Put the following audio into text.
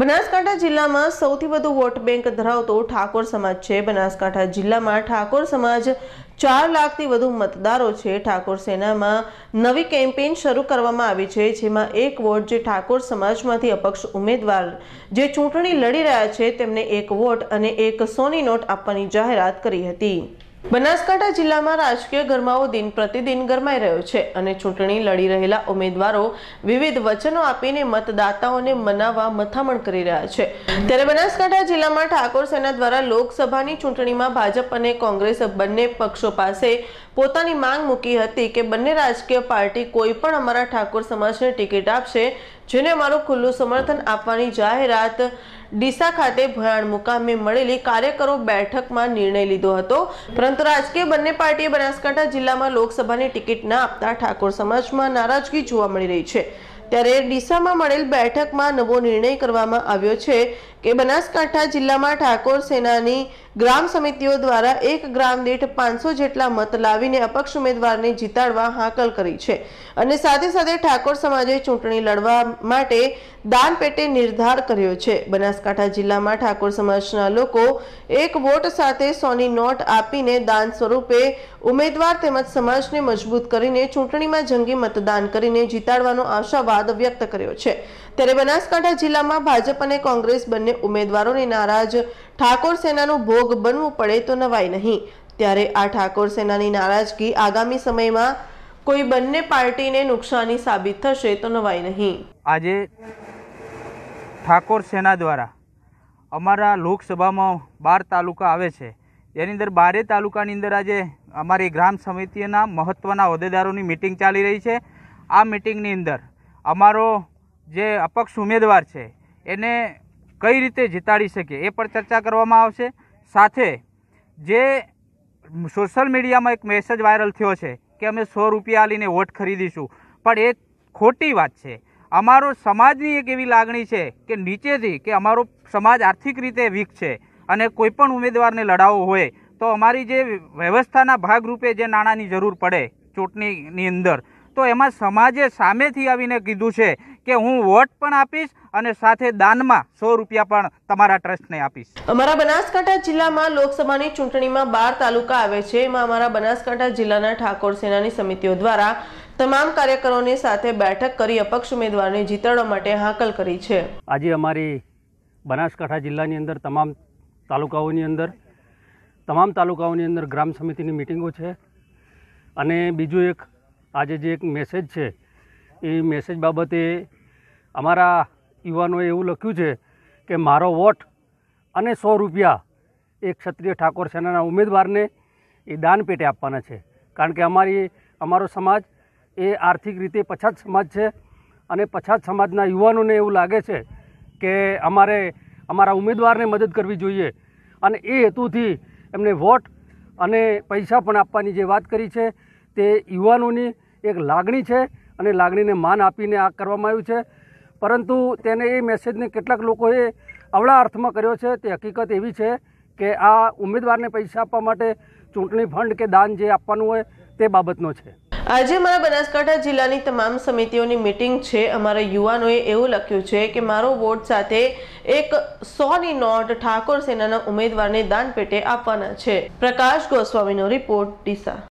બનાસકાંઠા જિલ્લામાં સૌથી વધુ વોટ બેંક ધરાવતો ઠાકોર સમાજ છે. બનાસકાંઠા જિલ્લામાં ઠાકોર સમાજ ચાર લાખથી વધુ મતદારો છે. ઠાકોર સેનામાં નવી કેમ્પેઇન શરૂ કરવામાં આવી છે, જેમાં એક વોટ જે ઠાકોર સમાજમાંથી અપક્ષ ઉમેદવાર જે ચૂંટણી લડી રહ્યા છે, તેમને એક વોટ અને એક સોની નોટ આપવાની જાહેરાત કરી હતી. બનાસકાંઠા જિલ્લામાં રાજકીય ગરમાવો દિન પ્રતિદિન ગરમાઈ રહ્યો છે અને ચૂંટણી લડી રહેલા ઉમેદવારો વિવિધ વચનો આપીને મતદાતાઓને મનાવવા મથામણ કરી રહ્યા છે. ત્યારે બનાસકાંઠા જિલ્લામાં ઠાકોર સેના દ્વારા લોકસભાની ચૂંટણીમાં ભાજપ અને કોંગ્રેસ બંને પક્ષો પાસે પોતાની માંગ મૂકી હતી કે બંને રાજકીય પાર્ટી કોઈ પણ અમારા ઠાકોર સમાજને ટિકિટ આપશે, જેને અમારું ખુલ્લું સમર્થન આપવાની જાહેરાત ડીસા ખાતે ભયાણ મુકામે મળેલી કાર્યકરો બેઠકમાં નિર્ણય લીધો હતો. પરંતુ રાજકીય બંને પાર્ટીએ બનાસકાંઠા જિલ્લામાં લોકસભાની ટિકિટ ના આપતા ઠાકોર સમાજમાં નારાજગી જોવા મળી રહી છે. ત્યારે ડીસામાં મળેલ બેઠકમાં નવો નિર્ણય કરવામાં આવ્યો છે કે બનાસકાંઠા જિલ્લામાં ઠાકોર સેનાની ગ્રામ સમિતિઓ દ્વારા એક ગ્રામ દીઠ પાંચસો જેટલા મત લાવીને અપક્ષ ઉમેદવારને જીતાડવા હાકલ કરી છે. અને સાથે સાથે ઠાકોર સમાજે ચૂંટણી લડવા માટે દાન પેટે નિર્ધાર કર્યો છે. બનાસકાંઠા જિલ્લામાં ઠાકોર સમાજના લોકો એક વોટ સાથે સોની નોટ આપીને દાન સ્વરૂપે ઉમેદવાર તેમજ સમાજને મજબૂત કરીને ચૂંટણીમાં જંગી મતદાન કરીને જીતાડવાનો આશાવાદ વ્યક્ત કર્યો છે. ત્યારે બનાસકાંઠા જિલ્લામાં ભાજપ અને કોંગ્રેસ બંને ઉમેદવારોને નારાજ ઠાકોર સેનાનું ભોગ બનવું પડે તો નવાય નહીં. ત્યારે આ ઠાકોર સેનાની નારાજગી આગામી સમયમાં કોઈ બંને પાર્ટીને નુકસાની સાબિત થશે તો નવાય નહીં. આજે ઠાકોર સેના દ્વારા અમારા લોકસભામાં બાર તાલુકા આવે છે. જેની અંદર બારે તાલુકાની અંદર આજે અમારી ગ્રામ સમિતિના મહત્ત્વના હોદ્દેદારોની મિટિંગ ચાલી રહી છે. આ મિટિંગની અંદર અમારો જે અપક્ષ ઉમેદવાર છે, એને કઈ રીતે જીતાડી શકીએ એ પર ચર્ચા કરવામાં આવશે. સાથે જે સોશિયલ મીડિયામાં એક મેસેજ વાયરલ થયો છે કે અમે સો રૂપિયા લઈને વોટ ખરીદીશું. પણ એ ખોટી વાત છે. અમારો સમાજની એક એવી લાગણી છે કે નીચેથી કે અમારો સમાજ આર્થિક રીતે વીક છે અને કોઈપણ ઉમેદવારને લડાવવો હોય તો અમારી જે વ્યવસ્થાના ભાગરૂપે જે નાણાંની જરૂર પડે ચૂંટણીની અંદર, તો એમાં સમાજે સામેથી આવીને કીધું છે કે હું વોટ પણ આપીશ અને સાથે દાનમાં સો રૂપિયા પણ તમારા ટ્રસ્ટને આપીશ. અમારા બનાસકાંઠા જિલ્લામાં લોકસભાની ચૂંટણીમાં બાર તાલુકા આવે છે. એમાં અમારા બનાસકાંઠા જિલ્લાના ઠાકોર સેનાની સમિતિઓ દ્વારા તમામ કાર્યકરોની સાથે બેઠક કરી અપક્ષ ઉમેદવારને જીતાડવા માટે હાકલ કરી છે. આજે અમારી બનાસકાંઠા જિલ્લાની અંદર તમામ તાલુકાઓની અંદર તમામ તાલુકાઓની અંદર ગ્રામ સમિતિની મિટિંગો છે. અને બીજું એક આજે જે એક મેસેજ છે એ મેસેજ બાબતે અમારા યુવાનોએ એવું લખ્યું છે કે મારો વોટ અને સો રૂપિયા એ ક્ષત્રિય ઠાકોર સેનાના ઉમેદવારને એ દાન પેટે આપવાના છે. કારણ કે અમારી, અમારો સમાજ એ આર્થિક રીતે પછાત સમાજ છે અને પછાત સમાજના યુવાનોને એવું લાગે છે કે અમારે, અમારા ઉમેદવારને મદદ કરવી જોઈએ. અને એ હેતુથી એમને વોટ અને પૈસા પણ આપવાની જે વાત કરી છે તે યુવાનોની એક લાગણી છે અને લાગણીને માન આપીને આ કરવામાં આવ્યું છે. પરંતુ તેને એ મેસેજને કેટલાક લોકોએ અવળા અર્થમાં કર્યો છે. તે હકીકત એવી છે કે આ ઉમેદવારને પૈસા આપવા માટે ચૂંટણી ફંડ કે દાન જે આપવાનું હોય તે બાબતનો છે. આજે અમારા બનાસકાંઠા જિલ્લાની તમામ સમિતિઓની મિટિંગ છે. અમારા યુવાનોએ એવું લખ્યું છે કે, મારો વોટ સાથે એક સોની નોટ ઠાકોર સેનાના ઉમેદવારને દાન પેટે આપવાના છે. પ્રકાશ ગોસ્વામીનો રિપોર્ટ ડીસા.